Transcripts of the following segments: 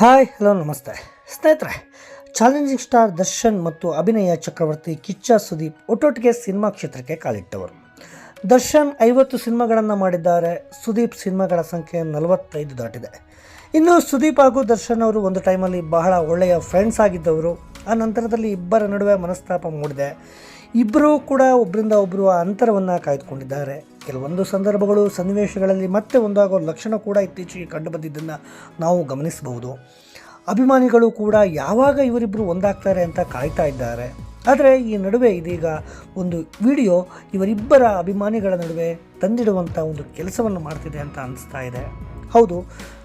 Hi, hello, ನಮಸ್ತೆ. ಸ್ನೇಹಿತರೆ challenging star Darshan ಮತ್ತು ಅಭಿನಯ ಚಕ್ರವರ್ತಿ ಕಿಚ್ಚ ಸುದೀಪ್ ಒಟ್ಟೊಟ್ಟಿಗೆ ಸಿನಿಮಾ ಕ್ಷೇತ್ರಕ್ಕೆ ಕಾಲಿಟ್ಟವರು. ದರ್ಶನ್ ಐವತ್ತು ಸಿನಿಮಾಗಳನ್ನು ಮಾಡಿದ್ದಾರೆ. ಸುದೀಪ್ ಸಿನಿಮಾಗಳ ಸಂಖ್ಯೆ ನಲವತ್ತೈದು ದಾಟಿದೆ. ಇನ್ನು ಸುದೀಪ್ ಹಾಗೂ ದರ್ಶನ್ ಅವರು ಒಂದು ಟೈಮಲ್ಲಿ ಬಹಳ ಒಳ್ಳೆಯ ಫ್ರೆಂಡ್ಸ್ ಆಗಿದ್ದವರು. ಆ ನಂತರದಲ್ಲಿ ಇಬ್ಬರ ನಡುವೆ ಮನಸ್ತಾಪ ಮೂಡಿದೆ. ಇಬ್ಬರೂ ಕೂಡ ಒಬ್ಬರಿಂದ ಒಬ್ಬರು ಆ ಅಂತರವನ್ನು ಕಾಯ್ದುಕೊಂಡಿದ್ದಾರೆ. ಕೆಲವೊಂದು ಸಂದರ್ಭಗಳು ಸನ್ನಿವೇಶಗಳಲ್ಲಿ ಮತ್ತೆ ಒಂದಾಗೋ ಲಕ್ಷಣ ಕೂಡ ಇತ್ತೀಚೆಗೆ ಕಂಡುಬಂದಿದ್ದನ್ನು ನಾವು ಗಮನಿಸಬಹುದು. ಅಭಿಮಾನಿಗಳು ಕೂಡ ಯಾವಾಗ ಇವರಿಬ್ಬರು ಒಂದಾಗ್ತಾರೆ ಅಂತ ಕಾಯ್ತಾ ಇದ್ದಾರೆ. ಆದರೆ ಈ ನಡುವೆ ಇದೀಗ ಒಂದು ವಿಡಿಯೋ ಇವರಿಬ್ಬರ ಅಭಿಮಾನಿಗಳ ನಡುವೆ ತಂದಿಡುವಂಥ ಒಂದು ಕೆಲಸವನ್ನು ಮಾಡ್ತಿದೆ ಅಂತ ಅನಿಸ್ತಾ ಇದೆ. ಹೌದು,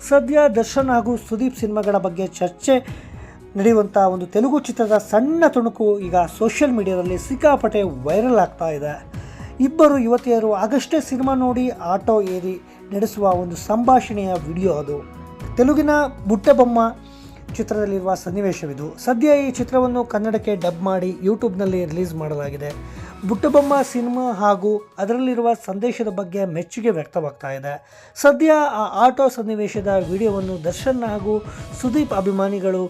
ಸದ್ಯ ದರ್ಶನ್ ಹಾಗೂ ಸುದೀಪ್ ಸಿನಿಮಾಗಳ ಬಗ್ಗೆ ಚರ್ಚೆ ನಡೆಯುವಂಥ ಒಂದು ತೆಲುಗು ಚಿತ್ರದ ಸಣ್ಣ ತುಣುಕು ಈಗ ಸೋಷಿಯಲ್ ಮೀಡಿಯಾದಲ್ಲಿ ಸಿಕ್ಕಾಪಟ್ಟೆ ವೈರಲ್ ಆಗ್ತಾ ಇದೆ. ಇಬ್ಬರು ಯುವತಿಯರು ಆಗಷ್ಟೇ ಸಿನಿಮಾ ನೋಡಿ ಆಟೋ ಏರಿ ನಡೆಸುವ ಒಂದು ಸಂಭಾಷಣೆಯ ವಿಡಿಯೋ ಅದು. ತೆಲುಗಿನ ಬುಟ್ಟಬೊಮ್ಮ ಚಿತ್ರದಲ್ಲಿರುವ ಸನ್ನಿವೇಶವಿದು. ಸದ್ಯ ಈ ಚಿತ್ರವನ್ನು ಕನ್ನಡಕ್ಕೆ ಡಬ್ ಮಾಡಿ ಯೂಟ್ಯೂಬ್ನಲ್ಲಿ ರಿಲೀಸ್ ಮಾಡಲಾಗಿದೆ. ಬುಟ್ಟಬೊಮ್ಮ ಸಿನಿಮಾ ಹಾಗೂ ಅದರಲ್ಲಿರುವ ಸಂದೇಶದ ಬಗ್ಗೆ ಮೆಚ್ಚುಗೆ ವ್ಯಕ್ತವಾಗ್ತಾ ಇದೆ. ಸದ್ಯ ಆ ಆಟೋ ಸನ್ನಿವೇಶದ ವಿಡಿಯೋವನ್ನು ದರ್ಶನ್ ಹಾಗೂ ಸುದೀಪ್ ಅಭಿಮಾನಿಗಳು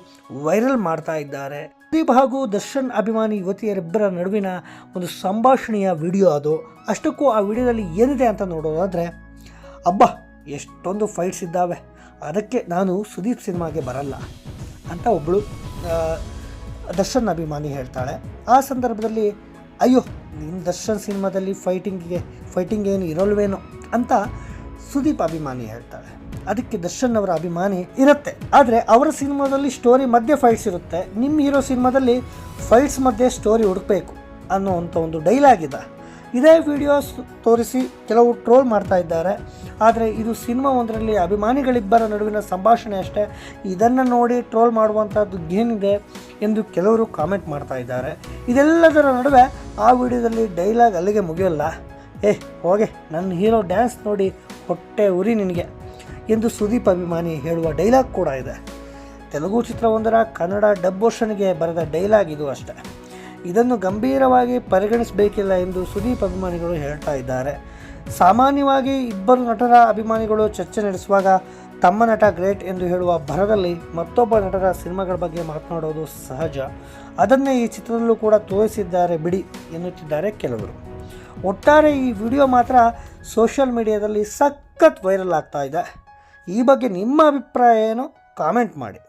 ವೈರಲ್ ಮಾಡ್ತಾ ಇದ್ದಾರೆ. ಸುದೀಪ್ ಹಾಗೂ ದರ್ಶನ್ ಅಭಿಮಾನಿ ಯುವತಿಯರಿಬ್ಬರ ನಡುವಿನ ಒಂದು ಸಂಭಾಷಣೆಯ ವಿಡಿಯೋ ಅದು. ಅಷ್ಟಕ್ಕೂ ಆ ವಿಡಿಯೋದಲ್ಲಿ ಏನಿದೆ ಅಂತ ನೋಡೋದಾದರೆ, ಅಬ್ಬಾ, ಎಷ್ಟೊಂದು ಫೈಟ್ಸ್ ಇದ್ದಾವೆ. ಅದಕ್ಕೆ ನಾನು ಸುದೀಪ್ ಸಿನಿಮಾಗೆ ಬರಲ್ಲ ಅಂತ ಒಬ್ಬಳು ದರ್ಶನ್ ಅಭಿಮಾನಿ ಹೇಳ್ತಾಳೆ. ಆ ಸಂದರ್ಭದಲ್ಲಿ, ಅಯ್ಯೋ ನಿಮ್ಮ ದರ್ಶನ್ ಸಿನಿಮಾದಲ್ಲಿ ಫೈಟಿಂಗ್ಗೆ ಫೈಟಿಂಗ್ ಏನು ಇರೋಲ್ವೇನೋ ಅಂತ ಸುದೀಪ್ ಅಭಿಮಾನಿ ಹೇಳ್ತಾಳೆ. ಅದಕ್ಕೆ ದರ್ಶನ್ ಅವರ ಅಭಿಮಾನಿ ಇರುತ್ತೆ. ಆದರೆ ಅವರ ಸಿನಿಮಾದಲ್ಲಿ ಸ್ಟೋರಿ ಮಧ್ಯೆ ಫೈಟ್ಸ್ ಇರುತ್ತೆ. ನಿಮ್ಮ ಹೀರೋ ಸಿನಿಮಾದಲ್ಲಿ ಫೈಟ್ಸ್ ಮಧ್ಯೆ ಸ್ಟೋರಿ ಹುಡುಕಬೇಕು ಅನ್ನೋವಂಥ ಒಂದು ಡೈಲಾಗ್ ಇದೆ. ಇದೇ ವಿಡಿಯೋಸ್ ತೋರಿಸಿ ಕೆಲವು ಟ್ರೋಲ್ ಮಾಡ್ತಾ ಇದ್ದಾರೆ. ಆದರೆ ಇದು ಸಿನಿಮಾ ಒಂದರಲ್ಲಿ ಅಭಿಮಾನಿಗಳಿಬ್ಬರ ನಡುವಿನ ಸಂಭಾಷಣೆ ಅಷ್ಟೇ. ಇದನ್ನು ನೋಡಿ ಟ್ರೋಲ್ ಮಾಡುವಂಥದ್ದು ಏನಿದೆ ಎಂದು ಕೆಲವರು ಕಾಮೆಂಟ್ ಮಾಡ್ತಾ ಇದ್ದಾರೆ. ಇದೆಲ್ಲದರ ನಡುವೆ ಆ ವಿಡಿಯೋದಲ್ಲಿ ಡೈಲಾಗ್ ಅಲ್ಲಿಗೆ ಮುಗಿಯೋಲ್ಲ. ಏ, ಹೋಗೆ ನನ್ನ ಹೀರೋ ಡ್ಯಾನ್ಸ್ ನೋಡಿ ಹೊಟ್ಟೆ ಉರಿ ನಿನಗೆ. ಎಂದು ಸುದೀಪ್ ಅಭಿಮಾನಿ ಹೇಳುವ ಡೈಲಾಗ್ ಕೂಡ ಇದೆ. ತೆಲುಗು ಚಿತ್ರವೊಂದರ ಕನ್ನಡ ಡಬ್ ವರ್ಷನ್ಗೆ ಬರೆದ ಡೈಲಾಗ್ ಇದು ಅಷ್ಟೇ. ಇದನ್ನು ಗಂಭೀರವಾಗಿ ಪರಿಗಣಿಸಬೇಕಿಲ್ಲ ಎಂದು ಸುದೀಪ್ ಅಭಿಮಾನಿಗಳು ಹೇಳ್ತಾ ಇದ್ದಾರೆ. ಸಾಮಾನ್ಯವಾಗಿ ಇಬ್ಬರು ನಟರ ಅಭಿಮಾನಿಗಳು ಚರ್ಚೆ ನಡೆಸುವಾಗ ತಮ್ಮ ನಟ ಗ್ರೇಟ್ ಎಂದು ಹೇಳುವ ಭರದಲ್ಲಿ ಮತ್ತೊಬ್ಬ ನಟರ ಸಿನಿಮಾಗಳ ಬಗ್ಗೆ ಮಾತನಾಡೋದು ಸಹಜ. ಅದನ್ನೇ ಈ ಚಿತ್ರದಲ್ಲೂ ಕೂಡ ತೋರಿಸಿದ್ದಾರೆ ಬಿಡಿ ಎನ್ನುತ್ತಿದ್ದಾರೆ ಕೆಲವರು. ಒಟ್ಟಾರೆ ಈ ವಿಡಿಯೋ ಮಾತ್ರ ಸೋಷಿಯಲ್ ಮೀಡಿಯಾದಲ್ಲಿ ಸಖತ್ ವೈರಲ್ ಆಗ್ತಾ ಇದೆ. ಈ ಬಗ್ಗೆ ನಿಮ್ಮ ಅಭಿಪ್ರಾಯ ಏನು? ಕಾಮೆಂಟ್ ಮಾಡಿ.